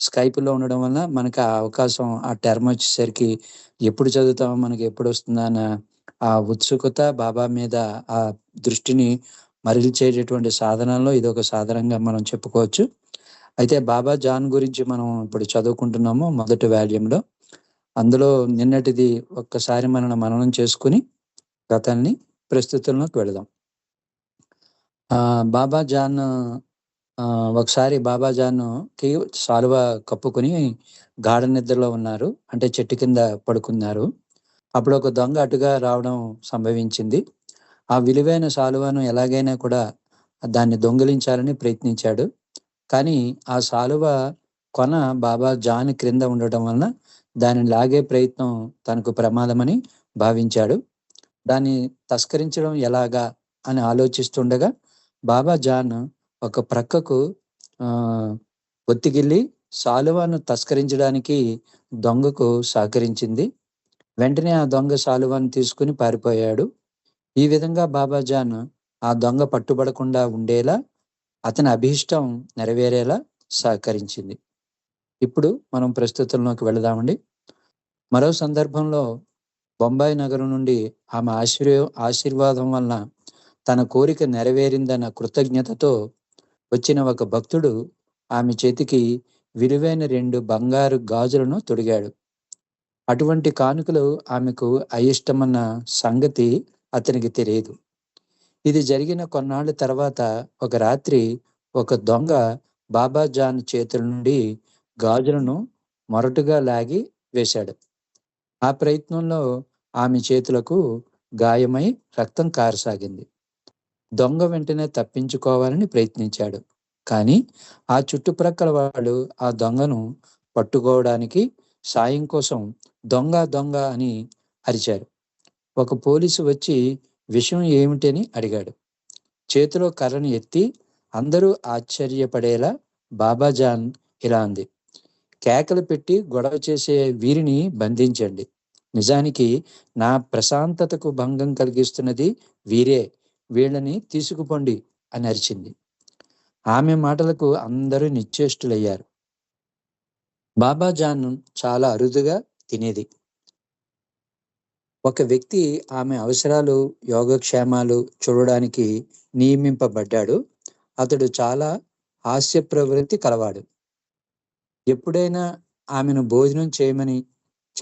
స్కైప్‌లో ఉండడం వల్ల మనకు ఆ అవకాశం ఆ టర్మ్ వచ్చేసరికి ఎప్పుడు చదువుతామో, మనకి ఎప్పుడు వస్తుందా అన్న ఆ ఉత్సుకత బాబా మీద ఆ దృష్టిని మరల్చేటటువంటి సాధనాల్లో ఒక సాధనంగా మనం చెప్పుకోవచ్చు. అయితే బాబా జాన్ గురించి మనం ఇప్పుడు చదువుకుంటున్నాము మొదటి వాల్యూమ్‌లో. అందులో నిన్నటిది ఒక్కసారి మనం మననం చేసుకొని గతాన్ని ప్రస్తుతంలోకి వెళదాం. బాబా జాన్ ఒకసారి బాబా జాన్‌కి శాలువా కప్పుకుని గాఢ నిద్రలో ఉన్నారు. అంటే చెట్టు కింద పడుకున్నారు. అప్పుడు ఒక దొంగ అటుగా రావడం సంభవించింది. ఆ విలువైన శాలువాను ఎలాగైనా కూడా దాన్ని దొంగిలించాలని ప్రయత్నించాడు. కానీ ఆ శాలువ కొన బాబా జాన్ క్రింద ఉండటం వలన దానిని లాగే ప్రయత్నం తనకు ప్రమాదమని భావించాడు. దాన్ని తస్కరించడం ఎలాగా అని ఆలోచిస్తుండగా బాబా జాన్ ఒక ప్రక్కకు ఒత్తికెళ్ళి ఒత్తిగిల్లి శాలువాను తస్కరించడానికి దొంగకు సహకరించింది. వెంటనే ఆ దొంగ శాలువాను తీసుకుని పారిపోయాడు. ఈ విధంగా బాబా జాన్ ఆ దొంగ పట్టుబడకుండా ఉండేలా, అతని అభీష్టం నెరవేరేలా సహకరించింది. ఇప్పుడు మనం ప్రస్తుతంలోకి వెళదామండి. మరో సందర్భంలో బొంబాయి నగరం నుండి ఆమె ఆశీర్వ ఆశీర్వాదం వలన తన కోరిక నెరవేరిందన్న కృతజ్ఞతతో వచ్చిన ఒక భక్తుడు ఆమె చేతికి విలువైన రెండు బంగారు గాజులను తొడిగాడు. అటువంటి కానుకలు ఆమెకు అయిష్టమన్న సంగతి అతనికి తెలియదు. ఇది జరిగిన కొన్నాళ్ళ తర్వాత ఒక రాత్రి ఒక దొంగ బాబా జాన్ చేతుల నుండి గాజులను మొరటుగా లాగి వేశాడు. ఆ ప్రయత్నంలో ఆమె చేతులకు గాయమై రక్తం కారసాగింది. దొంగ వెంటనే తప్పించుకోవాలని ప్రయత్నించాడు. కానీ ఆ చుట్టుప్రక్కల వాళ్ళు ఆ దొంగను పట్టుకోవడానికి సాయం కోసం దొంగ దొంగ అని అరిచారు. ఒక పోలీసు వచ్చి విషయం ఏమిటని అడిగాడు. చేతిలో కర్రను ఎత్తి అందరూ ఆశ్చర్యపడేలా బాబా జాన్ ఇలా అంది. కేకలు పెట్టి గొడవ చేసే వీరిని బంధించండి. నిజానికి నా ప్రశాంతతకు భంగం కలిగిస్తున్నది వీరే. వీళ్ళని తీసుకుపోండి అని అరిచింది. ఆమె మాటలకు అందరూ నిశ్చేష్టులయ్యారు. బాబా జాన్ చాలా అరుదుగా తినేది. ఒక వ్యక్తి ఆమె అవసరాలు, యోగక్షేమాలు చూడడానికి నియమింపబడ్డాడు. అతడు చాలా హాస్య ప్రవృత్తి కలవాడు. ఎప్పుడైనా ఆమెను భోజనం చేయమని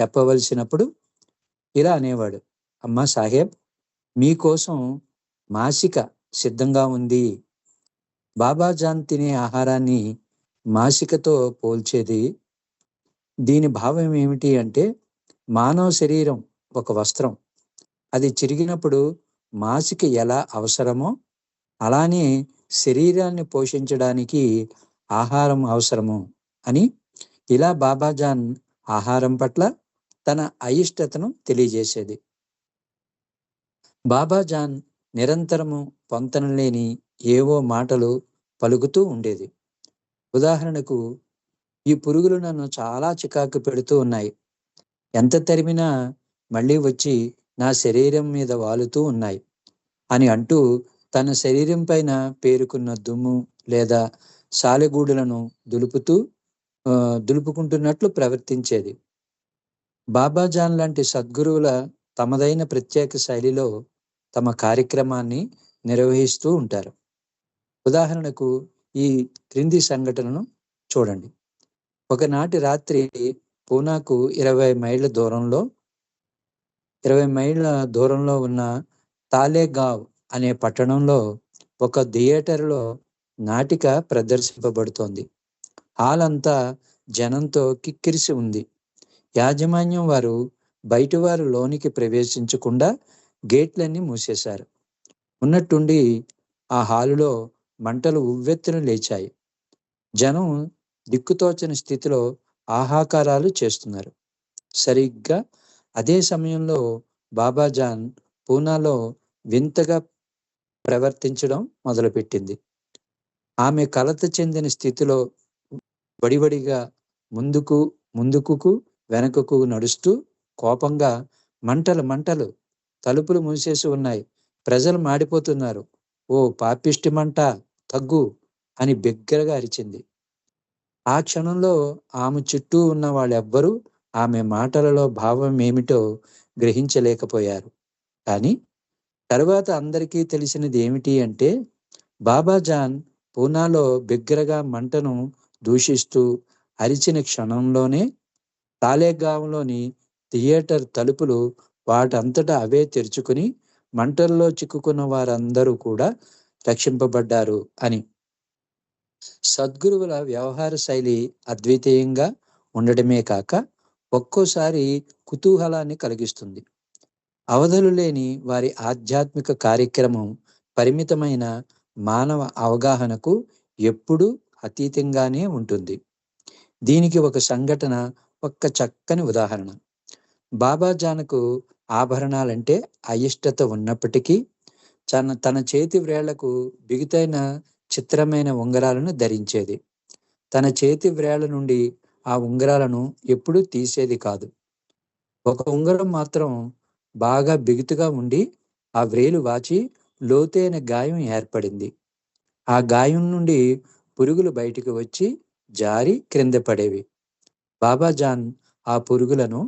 చెప్పవలసినప్పుడు ఇలా అనేవాడు. అమ్మా సాహెబ్ మీకోసం మాసిక సిద్ధంగా ఉంది. బాబా జాన్ తినే ఆహారాన్ని మాసికతో పోల్చేది. దీని భావం ఏమిటి అంటే మానవ శరీరం ఒక వస్త్రం. అది చిరిగినప్పుడు మాసిక ఎలా అవసరమో అలానే శరీరాన్ని పోషించడానికి ఆహారం అవసరము అని ఇలా బాబా జాన్ ఆహారం పట్ల తన అయిష్టతను తెలియజేసేది. బాబా నిరంతరము పొంతన లేని ఏవో మాటలు పలుకుతూ ఉండేది. ఉదాహరణకు ఈ పురుగులు నన్ను చాలా చికాకు పెడుతూ ఉన్నాయి. ఎంత తరిమినా మళ్ళీ వచ్చి నా శరీరం మీద వాలుతూ ఉన్నాయి అని అంటూ తన శరీరం పైన పేరుకున్న దుమ్ము లేదా సాలెగూడులను దులుపుతూ దులుపుకుంటున్నట్లు ప్రవర్తించేది. బాబా జాన్ లాంటి సద్గురువుల తమదైన ప్రత్యేక శైలిలో తమ కార్యక్రమాన్ని నిర్వహిస్తూ ఉంటారు. ఉదాహరణకు ఈ క్రింది సంఘటనను చూడండి. ఒకనాటి రాత్రి పూనాకు 20 మైళ్ళ దూరంలో 20 మైళ్ళ దూరంలో ఉన్న తాలేగావ్ అనే పట్టణంలో ఒక థియేటర్‌లో నాటిక ప్రదర్శింపబడుతోంది. హాల్ అంతా జనంతో కిక్కిరిసి ఉంది. యాజమాన్యం వారు బయటివారు లోనికి ప్రవేశించకుండా గేట్లన్నీ మూసేశారు. ఉన్నట్టుండి ఆ హాలులో మంటలు ఉవ్వెత్తున లేచాయి. జనం దిక్కుతోచని స్థితిలో ఆహాకారాలు చేస్తున్నారు. సరిగ్గా అదే సమయంలో బాబా జాన్ పూనాలో వింతగా ప్రవర్తించడం మొదలుపెట్టింది. ఆమె కలత చెందిన స్థితిలో వడివడిగా ముందుకు ముందుకుకు వెనకకు నడుస్తూ కోపంగా మంటలు మంటలు తలుపులు మూసేసి ఉన్నాయి. ప్రజలు మాడిపోతున్నారు. ఓ పాపిష్టి మంట తగ్గు అని బిగ్గరగా అరిచింది. ఆ క్షణంలో ఆమె చుట్టూ ఉన్న వాళ్ళెవ్వరూ ఆమె మాటలలో భావం ఏమిటో గ్రహించలేకపోయారు కానీ తరువాత అందరికీ తెలిసినది ఏమిటి అంటే బాబాజాన్ పూనాలో బిగ్గరగా మంటను దూషిస్తూ అరిచిన క్షణంలోనే తాలేగాంలోని థియేటర్ తలుపులు వాటంతటా అవే తెరుచుకుని మంటల్లో చిక్కుకున్న వారందరూ కూడా రక్షింపబడ్డారు అని. సద్గురువుల వ్యవహార శైలి అద్వితీయంగా ఉండడమే కాక ఒక్కోసారి కుతూహలాన్ని కలిగిస్తుంది. అవధులు లేని వారి ఆధ్యాత్మిక కార్యక్రమం పరిమితమైన మానవ అవగాహనకు ఎప్పుడూ అతీతంగానే ఉంటుంది. దీనికి ఒక సంఘటన ఒక్క చక్కని ఉదాహరణ. బాబాజానకు ఆభరణాలంటే అయిష్టత ఉన్నప్పటికీ తన తన చేతి వ్రేళ్ళకు బిగుతైన చిత్రమైన ఉంగరాలను ధరించేది. తన చేతి వ్రేళ్ళ నుండి ఆ ఉంగరాలను ఎప్పుడూ తీసేది కాదు. ఒక ఉంగరం మాత్రం బాగా బిగుతుగా ఉండి ఆ వ్రేలు వాచి లోతైన గాయం ఏర్పడింది. ఆ గాయం నుండి పురుగులు బయటికి వచ్చి జారి క్రింద పడేవి. బాబాజాన్ ఆ పురుగులను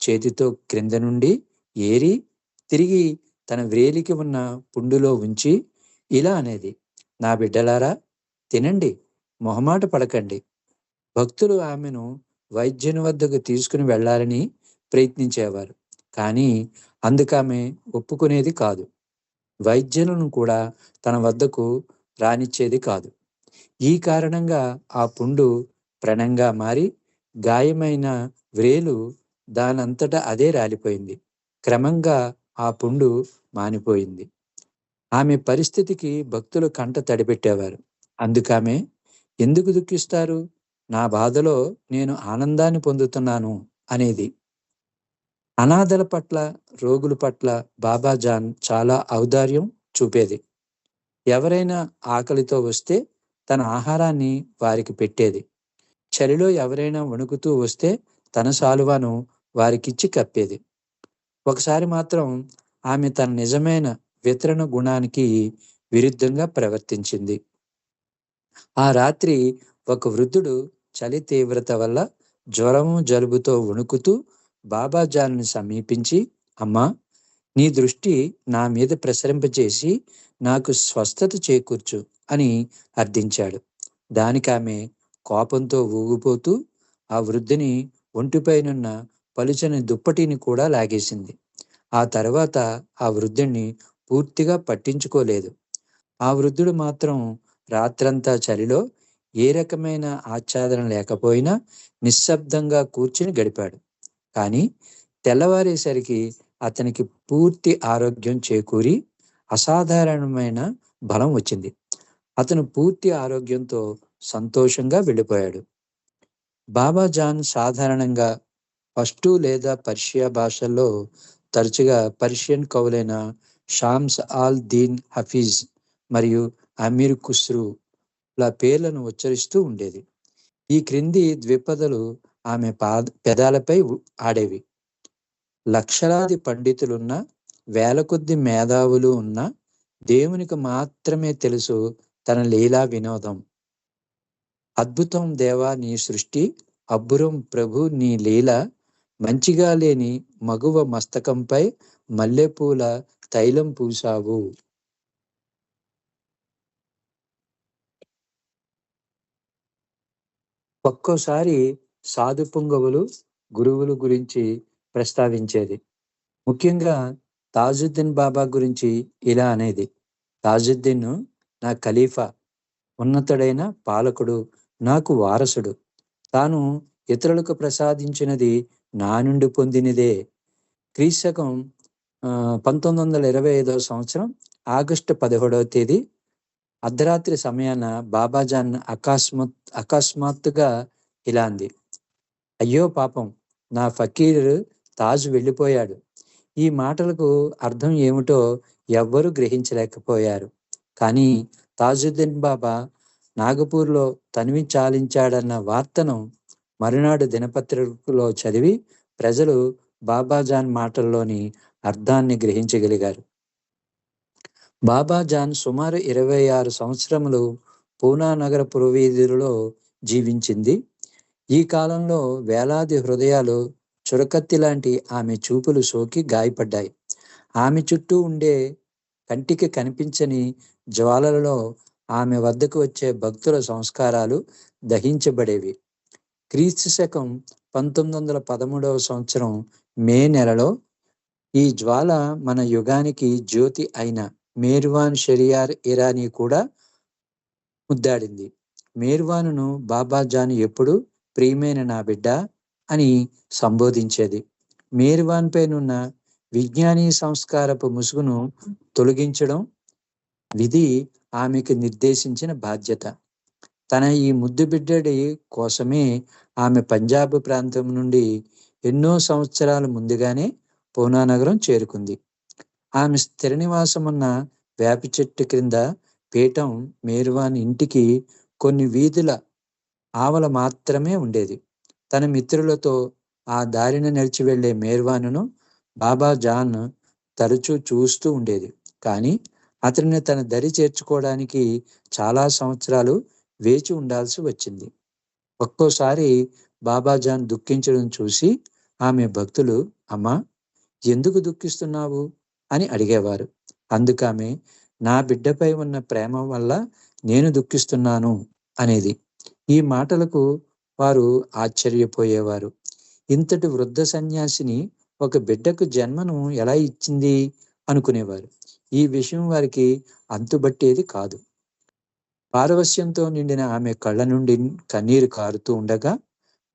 చేతితో క్రింద నుండి ఏరి తిరిగి తన వ్రేలికి ఉన్న పుండులో ఉంచి ఇలా అనేది నా బిడ్డలారా తినండి మొహమాట పడకండి. భక్తులు ఆమెను వైద్యుని వద్దకు తీసుకుని వెళ్ళాలని ప్రయత్నించేవారు. కానీ అందుకామె ఒప్పుకునేది కాదు. వైద్యులను కూడా తన వద్దకు రానిచ్చేది కాదు. ఈ కారణంగా ఆ పుండు ప్రణంగా మారి గాయమైన వ్రేలు దానంతటా అదే రాలిపోయింది. క్రమంగా ఆ పుండు మానిపోయింది. ఆమె పరిస్థితికి భక్తులు కంట తడిపెట్టేవారు. అందుకామె ఎందుకు దుఃఖిస్తారు? నా బాధలో నేను ఆనందాన్ని పొందుతున్నాను అనేది. అనాథల పట్ల రోగుల పట్ల బాబాజాన్ చాలా ఔదార్యం చూపేది. ఎవరైనా ఆకలితో వస్తే తన ఆహారాన్ని వారికి పెట్టేది. చలిలో ఎవరైనా వణుకుతూ వస్తే తన సాలువాను వారికిచ్చి కప్పేది. ఒకసారి మాత్రం ఆమె తన నిజమైన వితరణ గుణానికి విరుద్ధంగా ప్రవర్తించింది. ఆ రాత్రి ఒక వృద్ధుడు చలి తీవ్రత వల్ల జ్వరము జలుబుతో వణుకుతూ బాబాజాన్ని సమీపించి అమ్మా నీ దృష్టి నా మీద ప్రసరింపచేసి నాకు స్వస్థత చేకూర్చు అని అర్థించాడు. దానికి ఆమె కోపంతో ఊగిపోతూ ఆ వృద్ధుని ఒంటిపైనున్న పలుచని దుప్పటిని కూడా లాగేసింది. ఆ తర్వాత ఆ వృద్ధుణ్ణి పూర్తిగా పట్టించుకోలేదు. ఆ వృద్ధుడు మాత్రం రాత్రంతా చలిలో ఏ రకమైన ఆచ్ఛాదన లేకపోయినా నిశ్శబ్దంగా కూర్చుని గడిపాడు. కానీ తెల్లవారేసరికి అతనికి పూర్తి ఆరోగ్యం చేకూరి అసాధారణమైన బలం వచ్చింది. అతను పూర్తి ఆరోగ్యంతో సంతోషంగా వెళ్ళిపోయాడు. బాబా జాన్ సాధారణంగా పష్టు లేదా పర్షియా భాషల్లో తరచుగా పర్షియన్ కవులైన షామ్స్ ఆల్ దీన్ హఫీజ్ మరియు అమీర్ ఖుస్రు ల పేర్లను ఉచ్చరిస్తూ ఉండేది. ఈ క్రింది ద్విపదలు ఆమె పాద పెదాలపై ఆడేవి. లక్షలాది పండితులున్న వేల కొద్ది మేధావులు ఉన్న దేవునికి మాత్రమే తెలుసు తన లీలా వినోదం. అద్భుతం దేవా నీ సృష్టి అబ్బురం ప్రభు నీ లీల మంచిగా లేని మగువ మస్తకంపై మల్లెపూల తైలం పూసావు ఒక్కోసారి సాధు పుంగవులు గురువుల గురించి ప్రస్తావించేది. ముఖ్యంగా తాజుద్దీన్ బాబా గురించి ఇలా అనేది. తాజుద్దీన్ నా ఖలీఫా ఉన్నతుడైన పాలకుడు నాకు వారసుడు. తాను ఇతరులకు ప్రసాదించినది నా నుండి పొందినదే. క్రీశకం పంతొమ్మిది వందల ఇరవై ఐదవ సంవత్సరం ఆగస్టు పదిహేడవ తేదీ అర్ధరాత్రి సమయాన బాబాజాన్ అకస్మాత్ అకస్మాత్తుగా ఇలా అంది. అయ్యో పాపం నా ఫకీర్ తాజ్ వెళ్ళిపోయాడు. ఈ మాటలకు అర్థం ఏమిటో ఎవ్వరూ గ్రహించలేకపోయారు. కానీ తాజుద్దీన్ బాబా నాగపూర్లో తనివి చాలించాడన్న వార్తను మరునాడు దినపత్రికలో చదివి ప్రజలు బాబాజాన్ మాటల్లోని అర్థాన్ని గ్రహించగలిగారు. బాబాజాన్ సుమారు ఇరవై ఆరు సంవత్సరములు పూనా నగర పురవీధులలో జీవించింది. ఈ కాలంలో వేలాది హృదయాలు చురకత్తి లాంటి ఆమె చూపులు సోకి గాయపడ్డాయి. ఆమె చుట్టూ ఉండే కంటికి కనిపించని జ్వాలలలో ఆమె వద్దకు వచ్చే భక్తుల సంస్కారాలు దహించబడేవి. క్రీస్తు శకం పంతొమ్మిది వందల పదమూడవ సంవత్సరం మే నెలలో ఈ జ్వాల మన యుగానికి జ్యోతి అయిన మేర్వాన్ షెరియార్ ఇరానీ కూడా ముద్దాడింది. మేర్వానును బాబాజాన్ ఎప్పుడు ప్రియమైన నా బిడ్డ అని సంబోధించేది. మేర్వాన్ పైనున్న విజ్ఞాని సంస్కారపు ముసుగును తొలగించడం విధి ఆమెకు నిర్దేశించిన బాధ్యత. తన ఈ ముద్దు బిడ్డడి కోసమే ఆమె పంజాబ్ ప్రాంతం నుండి ఎన్నో సంవత్సరాల ముందుగానే పూనా నగరం చేరుకుంది. ఆమె స్థిర నివాసం ఉన్న వేప చెట్టు క్రింద పీఠం మేరువాని ఇంటికి కొన్ని వీధుల ఆవల మాత్రమే ఉండేది. తన మిత్రులతో ఆ దారిన నడిచి వెళ్ళే మేర్వానును బాబా జాన్ తరచూ చూస్తూ ఉండేది. కానీ అతనిని తన దరి చేర్చుకోవడానికి చాలా సంవత్సరాలు వేచి ఉండాల్సి వచ్చింది. ఒక్కోసారి బాబాజాన్ దుఃఖించడం చూసి ఆమె భక్తులు అమ్మా ఎందుకు దుఃఖిస్తున్నావు? అని అడిగేవారు. అందుకామె నా బిడ్డపై ఉన్న ప్రేమ వల్ల నేను దుఃఖిస్తున్నాను అనేది. ఈ మాటలకు వారు ఆశ్చర్యపోయేవారు. ఇంతటి వృద్ధ సన్యాసిని ఒక బిడ్డకు జన్మను ఎలా ఇచ్చింది? అనుకునేవారు. ఈ విషయం వారికి అంతుబట్టేది కాదు. పారవశ్యంతో నిండిన ఆమె కళ్ళ నుండి కన్నీరు కారుతూ ఉండగా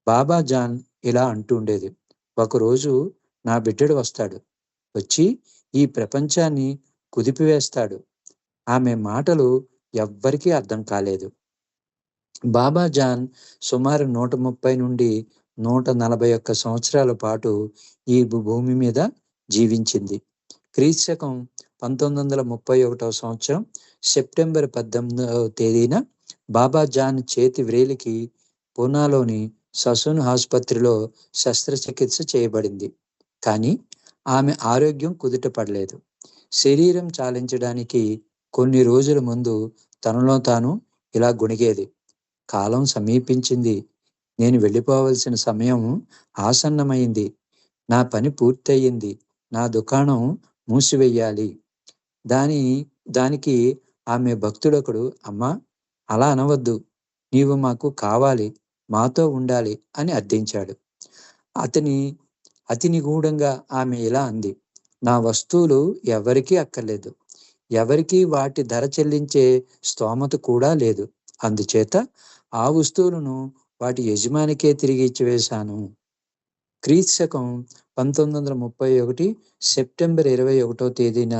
బాబా జాన్ ఇలా అంటూ ఉండేది. ఒకరోజు నా బిడ్డడు వస్తాడు. వచ్చి ఈ ప్రపంచాన్ని కుదిపివేస్తాడు. ఆమె మాటలు ఎవ్వరికీ అర్థం కాలేదు. బాబా జాన్ సుమారు నూట ముప్పై నుండి నూట నలభై ఒక్క సంవత్సరాల పాటు ఈ భూమి మీద జీవించింది. క్రీస్తకం పంతొమ్మిది వందల ముప్పై ఒకటవ సంవత్సరం సెప్టెంబర్ పద్దెనిమిదవ తేదీన బాబా జాన్ చేతి వ్రేలికి పూనాలోని ససున్ ఆసుపత్రిలో శస్త్రచికిత్స చేయబడింది. కానీ ఆమె ఆరోగ్యం కుదుట పడలేదు. శరీరం చాలించడానికి కొన్ని రోజుల ముందు తనలో తాను ఇలా గుణిగేది. కాలం సమీపించింది. నేను వెళ్ళిపోవలసిన సమయం ఆసన్నమైంది. నా పని పూర్తయింది. నా దుకాణం మూసివేయాలి. దాని దానికి ఆమె భక్తుడొకడు అమ్మా అలా అనవద్దు. నీవు మాకు కావాలి మాతో ఉండాలి అని అర్థించాడు. అతని అతి నిగూఢంగా ఆమె ఇలా అంది నా వస్తువులు ఎవరికీ అక్కర్లేదు. ఎవరికీ వాటి ధర చెల్లించే స్తోమత కూడా లేదు. అందుచేత ఆ వస్తువులను వాటి యజమానికే తిరిగి ఇచ్చివేశాను. క్రీస్తకం పంతొమ్మిది వందల ముప్పై ఒకటి సెప్టెంబర్ ఇరవై ఒకటో తేదీన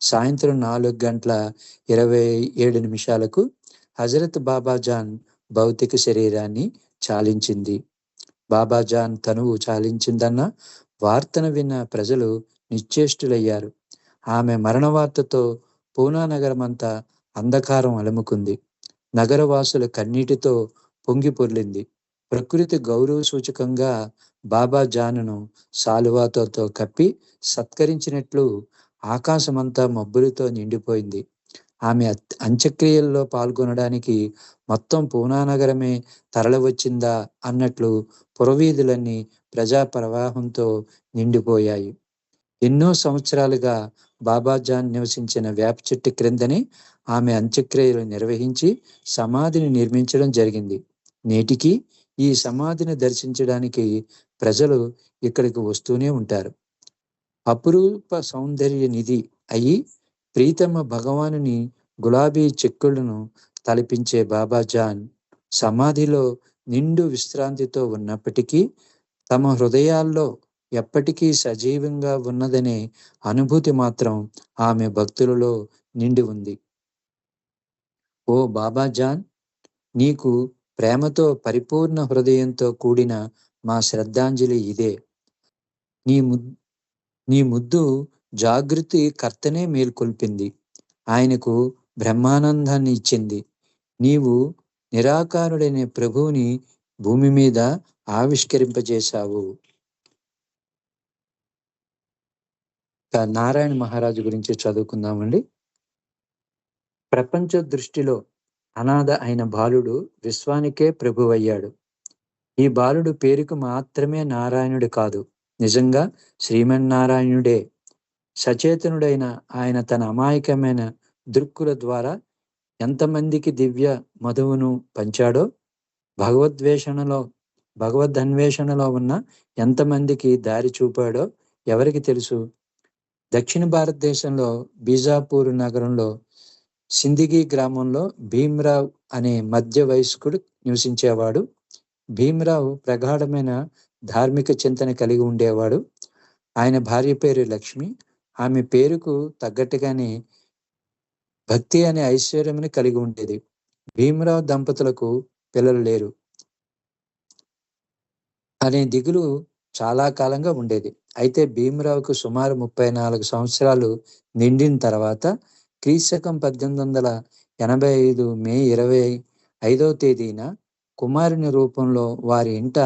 సాయంత్రం నాలుగు గంటల ఇరవై ఏడు నిమిషాలకు హజరత్ బాబాజాన్ భౌతిక శరీరాన్ని చాలించింది. బాబాజాన్ తనువు చాలించిందన్న వార్తను విన్న ప్రజలు నిశ్చేష్టులయ్యారు. ఆమె మరణ వార్తతో పూనా నగరమంతా అంధకారం అలుముకుంది. నగరవాసుల కన్నీటితో పొంగి పొర్లింది. ప్రకృతి గౌరవ సూచకంగా బాబా జానును సాలువాతో కప్పి సత్కరించినట్లు ఆకాశమంతా మబ్బులతో నిండిపోయింది. ఆమె అంత్యక్రియల్లో పాల్గొనడానికి మొత్తం పూనా నగరమే తరలివచ్చిందా అన్నట్లు పురవీధులన్నీ ప్రజా ప్రవాహంతో నిండిపోయాయి. ఎన్నో సంవత్సరాలుగా బాబాజాన్ నివసించిన వేప చెట్టు క్రిందనే ఆమె అంత్యక్రియలు నిర్వహించి సమాధిని నిర్మించడం జరిగింది. నేటికి ఈ సమాధిని దర్శించడానికి ప్రజలు ఇక్కడికి వస్తూనే ఉంటారు. అపురూప సౌందర్య నిధి అయి ప్రీతమ భగవానుని గులాబీ చెక్కులను తలపించే బాబా జాన్ సమాధిలో నిండు విశ్రాంతితో ఉన్నప్పటికీ తమ హృదయాల్లో ఎప్పటికీ సజీవంగా ఉన్నదనే అనుభూతి మాత్రం ఆమె భక్తులలో నిండి ఉంది. ఓ బాబా జాన్ నీకు ప్రేమతో పరిపూర్ణ హృదయంతో కూడిన మా శ్రద్ధాంజలి ఇదే. నీ ము నీ ముద్దు జాగృతి కర్తనే మేల్కొల్పింది. ఆయనకు బ్రహ్మానందాన్ని ఇచ్చింది. నీవు నిరాకారుడైన ప్రభువుని భూమి మీద ఆవిష్కరింపజేశావు. నారాయణ మహారాజు గురించి చదువుకుందామండి. ప్రపంచ దృష్టిలో అనాథ అయిన బాలుడు విశ్వానికే ప్రభువయ్యాడు. ఈ బాలుడు పేరుకు మాత్రమే నారాయణుడు కాదు నిజంగా శ్రీమన్నారాయణుడే. సచేతనుడైన ఆయన తన అమాయకమైన దృక్కుల ద్వారా ఎంతమందికి దివ్య మధువును పంచాడో భగవద్వేషణలో భగవద్ అన్వేషణలో ఉన్న ఎంతమందికి దారి చూపాడో ఎవరికి తెలుసు? దక్షిణ భారతదేశంలో బీజాపూర్ నగరంలో సిందిగి గ్రామంలో భీమ్రావ్ అనే మధ్య వయస్కుడు నివసించేవాడు. భీమ్రావు ప్రగాఢమైన ధార్మిక చింతన కలిగి ఉండేవాడు. ఆయన భార్య పేరు లక్ష్మి. ఆమె పేరుకు తగ్గట్టుగానే భక్తి అనే ఐశ్వర్యముని కలిగి ఉండేది. భీమరావు దంపతులకు పిల్లలు లేరు. అనే దిగులు చాలా కాలంగా ఉండేది. అయితే భీమరావుకు సుమారు ముప్పై నాలుగు సంవత్సరాలు నిండిన తర్వాత క్రీశకం పద్దెనిమిది వందల ఎనభై ఐదు మే ఇరవై ఐదవ తేదీన కుమారుని రూపంలో వారి ఇంట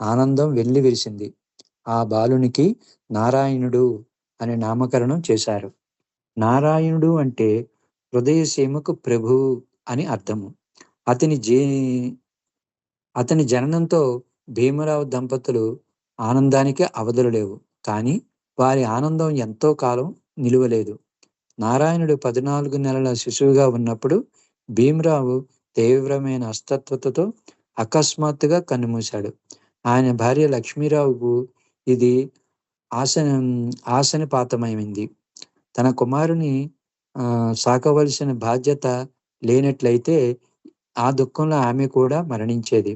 ఆనందం వెళ్ళి విరిసింది. ఆ బాలునికి నారాయణుడు అని నామకరణం చేశారు. నారాయణుడు అంటే హృదయసీమకు ప్రభువు అని అర్థము. అతని జీ అతని జననంతో భీమరావు దంపతులు ఆనందానికి అవధులు లేవు. కానీ వారి ఆనందం ఎంతో కాలం నిలువలేదు. నారాయణుడు పద్నాలుగు నెలల శిశువుగా ఉన్నప్పుడు భీమరావు తీవ్రమైన అస్తత్వతతో అకస్మాత్తుగా కన్నుమూశాడు. ఆయన భార్య లక్ష్మీరావుకు ఇది ఆసన ఆసనపాతమైంది. తన కుమారుని సాకవలసిన బాధ్యత లేనట్లయితే ఆ దుఃఖంలో ఆమె కూడా మరణించేది.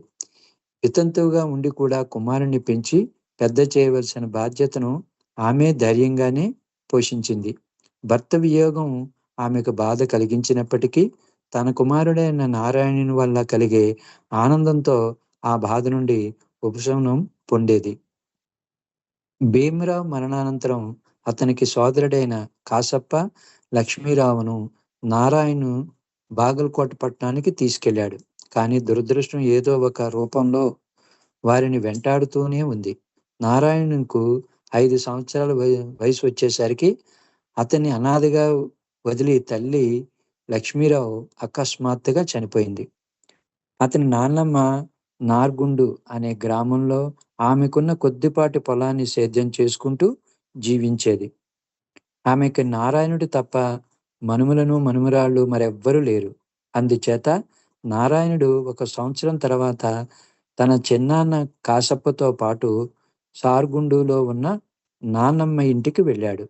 వితంతువుగా ఉండి కూడా కుమారుణ్ణి పెంచి పెద్ద చేయవలసిన బాధ్యతను ఆమె ధైర్యంగానే పోషించింది. భర్త వియోగం ఆమెకు బాధ కలిగించినప్పటికీ తన కుమారుడైన నారాయణుని వల్ల కలిగే ఆనందంతో ఆ బాధ నుండి ఉపశమనం పొందేది. భీమరావు మరణానంతరం అతనికి సోదరుడైన కాసప్ప లక్ష్మీరావును నారాయణు బాగల్కోట పట్టణానికి తీసుకెళ్ళాడు కానీ దురదృష్టం ఏదో ఒక రూపంలో వారిని వెంటాడుతూనే ఉంది. నారాయణకు ఐదు సంవత్సరాల వయసు వచ్చేసరికి అతన్ని అనాథగా వదిలి తల్లి లక్ష్మీరావు అకస్మాత్తుగా చనిపోయింది. అతని నాన్నమ్మ నార్గుండు అనే గ్రామంలో ఆమెకున్న కొద్దిపాటి పొలాన్ని సేద్యం చేసుకుంటూ జీవించేది. ఆమెకి నారాయణుడు తప్ప మనుములను మనుమరాళ్ళు మరెవ్వరూ లేరు. అందుచేత నారాయణుడు ఒక సంవత్సరం తర్వాత తన చిన్నాన్న కాసప్పతో పాటు సార్గుండులో ఉన్న నాన్నమ్మ ఇంటికి వెళ్ళాడు.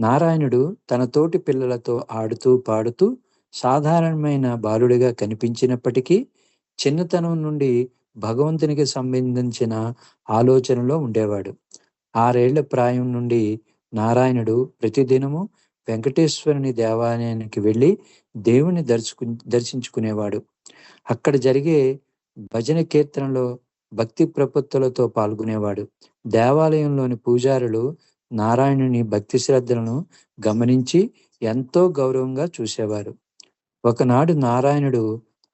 నారాయణుడు తన తోటి పిల్లలతో ఆడుతూ పాడుతూ సాధారణమైన బాలుడిగా కనిపించినప్పటికీ చిన్నతనం నుండి భగవంతునికి సంబంధించిన ఆలోచనలో ఉండేవాడు. ఆరేళ్ళ ప్రాయం నుండి నారాయణుడు ప్రతిదినము వెంకటేశ్వరుని దేవాలయానికి వెళ్ళి దేవుని దర్శకు దర్శించుకునేవాడు. అక్కడ జరిగే భజన కీర్తనలో భక్తి ప్రపత్తులతో పాల్గొనేవాడు. దేవాలయంలోని పూజారులు నారాయణుని భక్తి శ్రద్ధలను గమనించి ఎంతో గౌరవంగా చూసేవారు. ఒకనాడు నారాయణుడు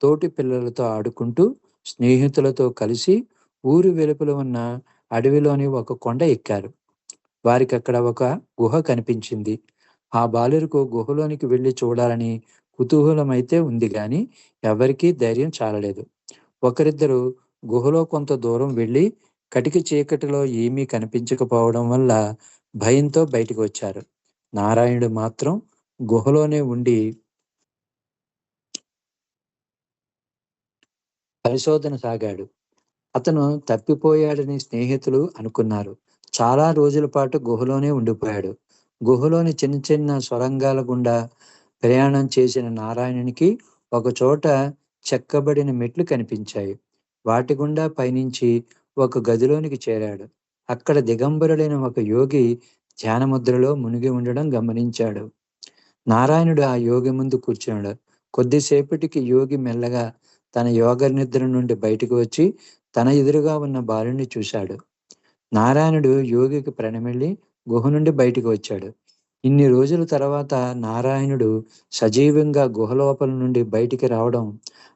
తోటి పిల్లలతో ఆడుకుంటూ స్నేహితులతో కలిసి ఊరు వెలుపల ఉన్న అడవిలోని ఒక కొండ ఎక్కారు. వారికి అక్కడ ఒక గుహ కనిపించింది. ఆ బాలురుకు గుహలోనికి వెళ్ళి చూడాలని కుతూహలమైతే ఉంది గాని ఎవరికీ ధైర్యం చాలలేదు. ఒకరిద్దరు గుహలో కొంత దూరం వెళ్ళి కటిక చీకటిలో ఏమీ కనిపించకపోవడం వల్ల భయంతో బయటికి వచ్చారు. నారాయణుడు మాత్రం గుహలోనే ఉండి పరిశోధన సాగాడు. అతను తప్పిపోయాడని స్నేహితులు అనుకున్నారు. చాలా రోజుల పాటు గుహలోనే ఉండిపోయాడు. గుహలోని చిన్న చిన్న సొరంగాల గుండా ప్రయాణం చేసిన నారాయణునికి ఒక చోట చెక్కబడిన మెట్లు కనిపించాయి. వాటి గుండా పయనించి ఒక గదిలోనికి చేరాడు. అక్కడ దిగంబరుడైన ఒక యోగి ధ్యానముద్రలో మునిగి ఉండడం గమనించాడు. నారాయణుడు ఆ యోగి ముందు కూర్చున్నాడు. కొద్దిసేపటికి యోగి మెల్లగా తన యోగ నిద్ర నుండి బయటకు వచ్చి తన ఎదురుగా ఉన్న బాలుని చూశాడు. నారాయణుడు యోగికి ప్రణమిళ్ళి గుహ నుండి బయటకు వచ్చాడు. ఇన్ని రోజుల తర్వాత నారాయణుడు సజీవంగా గుహలోపల నుండి బయటికి రావడం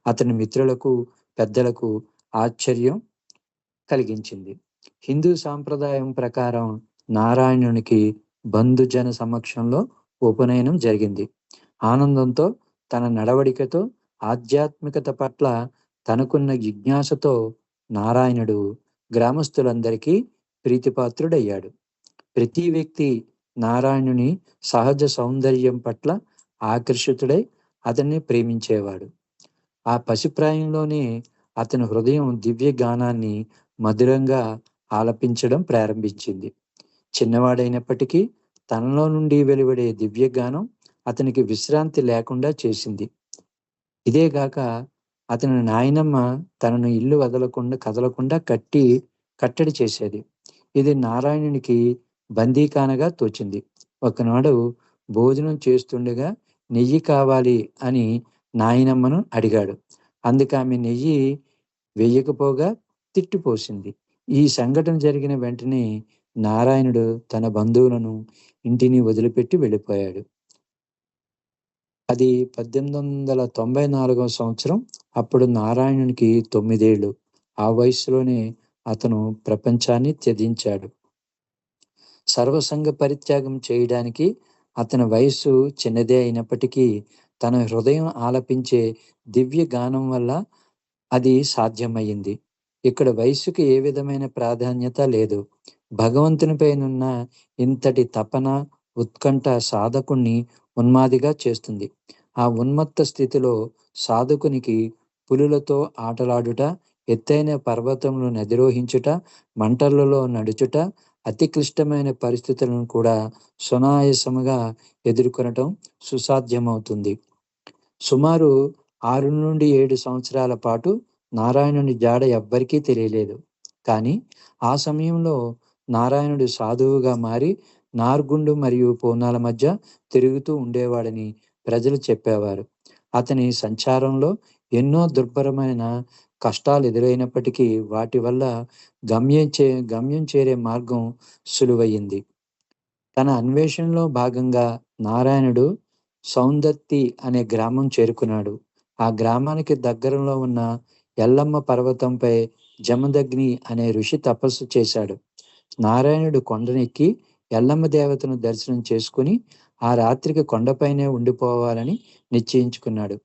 అతని మిత్రులకు పెద్దలకు ఆశ్చర్యం కలిగించింది. హిందూ సాంప్రదాయం ప్రకారం నారాయణునికి బంధుజన సమక్షంలో ఉపనయనం జరిగింది. ఆనందంతో తన నడవడికతో ఆధ్యాత్మికత పట్ల తనకున్న జిజ్ఞాసతో నారాయణుడు గ్రామస్తులందరికీ ప్రీతిపాత్రుడయ్యాడు. ప్రతి వ్యక్తి నారాయణుని సహజ సౌందర్యం పట్ల ఆకర్షితుడై అతన్ని ప్రేమించేవాడు. ఆ పసిప్రాయంలోనే అతని హృదయం దివ్య గానాన్ని మధురంగా ఆలపించడం ప్రారంభించింది. చిన్నవాడైనప్పటికీ తనలో నుండి వెలువడే దివ్యగానం అతనికి విశ్రాంతి లేకుండా చేసింది. ఇదేగాక అతని నాయనమ్మ తనను ఇల్లు వదలకుండా కదలకుండా కట్టి కట్టడి చేసేది. ఇది నారాయణునికి బందీకానగా తోచింది. ఒకనాడు భోజనం చేస్తుండగా నెయ్యి కావాలి అని నాయనమ్మను అడిగాడు. అందుకు ఆమె నెయ్యి వేయకపోగా తిట్టిపోసింది. ఈ సంఘటన జరిగిన వెంటనే నారాయణుడు తన బంధువులను ఇంటిని వదిలిపెట్టి వెళ్ళిపోయాడు. అది పద్దెనిమిది వందల తొంభై నాలుగవ సంవత్సరం. అప్పుడు నారాయణునికి తొమ్మిదేళ్ళు. ఆ వయసులోనే అతను ప్రపంచాన్ని త్యజించాడు. సర్వసంగ పరిత్యాగం చేయడానికి అతని వయస్సు చిన్నదే అయినప్పటికీ తన హృదయం ఆలపించే దివ్య గానం వల్ల అది సాధ్యమయ్యింది. ఇక్కడ వయసుకి ఏ విధమైన ప్రాధాన్యత లేదు. భగవంతునిపైనున్న ఇంతటి తపన ఉత్కంఠ సాధకుణ్ణి ఉన్మాదిగా చేస్తుంది. ఆ ఉన్మత్త స్థితిలో సాధకునికి పులులతో ఆటలాడుట ఎత్తైన పర్వతములు నదిరోహించుట మంటలలో నడుచుట అతి క్లిష్టమైన పరిస్థితులను కూడా సునాయాసముగా ఎదుర్కొనటం సుసాధ్యమవుతుంది. సుమారు ఆరు నుండి ఏడు సంవత్సరాల పాటు నారాయణుని జాడ ఎవ్వరికీ తెలియలేదు. కానీ ఆ సమయంలో నారాయణుడు సాధువుగా మారి నార్గుండు మరియు పూనాల మధ్య తిరుగుతూ ఉండేవాడని ప్రజలు చెప్పేవారు. అతని సంచారంలో ఎన్నో దుర్భరమైన కష్టాలు ఎదురైనప్పటికీ వాటి వల్ల గమ్యం చే గమ్యం చేరే మార్గం సులువయ్యింది. తన అన్వేషణలో భాగంగా నారాయణుడు సౌందత్తి అనే గ్రామం చేరుకున్నాడు. ఆ గ్రామానికి దగ్గరలో ఉన్న ఎల్లమ్మ పర్వతంపై జమదగ్ని అనే ఋషి తపస్సు చేశాడు. నారాయణుడు కొండనెక్కి ఎల్లమ్మ దేవతను దర్శనం చేసుకుని ఆ రాత్రికి కొండపైనే ఉండిపోవాలని నిశ్చయించుకున్నాడు.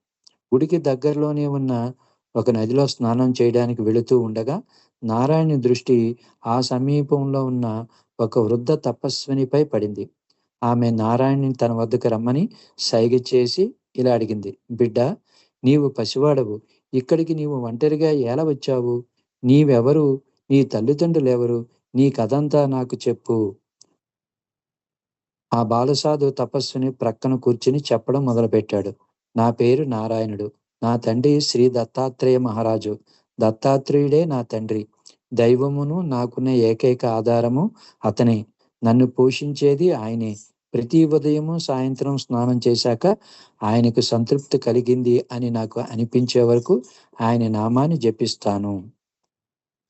గుడికి దగ్గరలోనే ఉన్న ఒక నదిలో స్నానం చేయడానికి వెళుతూ ఉండగా నారాయణ దృష్టి ఆ సమీపంలో ఉన్న ఒక వృద్ధ తపస్వినిపై పడింది. ఆమె నారాయణని తన వద్దకు రమ్మని సైగ చేసి ఇలా అడిగింది. బిడ్డ నీవు పసివాడవు. ఇక్కడికి నీవు ఒంటరిగా ఎలా వచ్చావు నీవెవరు? నీ తల్లిదండ్రులు ఎవరు నీ కథంతా నాకు చెప్పు. ఆ బాలసాధు తపస్సుని ప్రక్కన కూర్చుని చెప్పడం మొదలుపెట్టాడు. నా పేరు నారాయణుడు. నా తండ్రి శ్రీ దత్తాత్రేయ మహారాజు. దత్తాత్రేయుడే నా తండ్రి. దైవమును నాకున్న ఏకైక ఆధారము అతనే. నన్ను పోషించేది ఆయనే. ప్రతి ఉదయము సాయంత్రం స్నానం చేశాక ఆయనకు సంతృప్తి కలిగింది అని నాకు అనిపించే వరకు ఆయన నామాన్ని జపిస్తాను.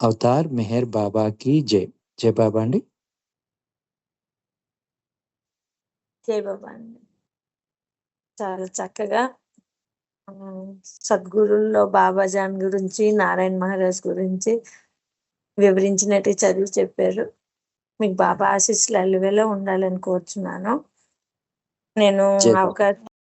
అవతార్ మెహర్ బాబాకి జై. జై బాబా అండి. జై బాబా అండి. చాలా చక్కగా సద్గురుల్లో బాబాజాన్ గురించి నారాయణ మహారాజ్ గురించి వివరించినట్టు చదివి చెప్పారు. మీకు బాబా ఆశీస్సులు అల్లువేలో ఉండాలని కోరుచున్నాను నేను. అవకాశం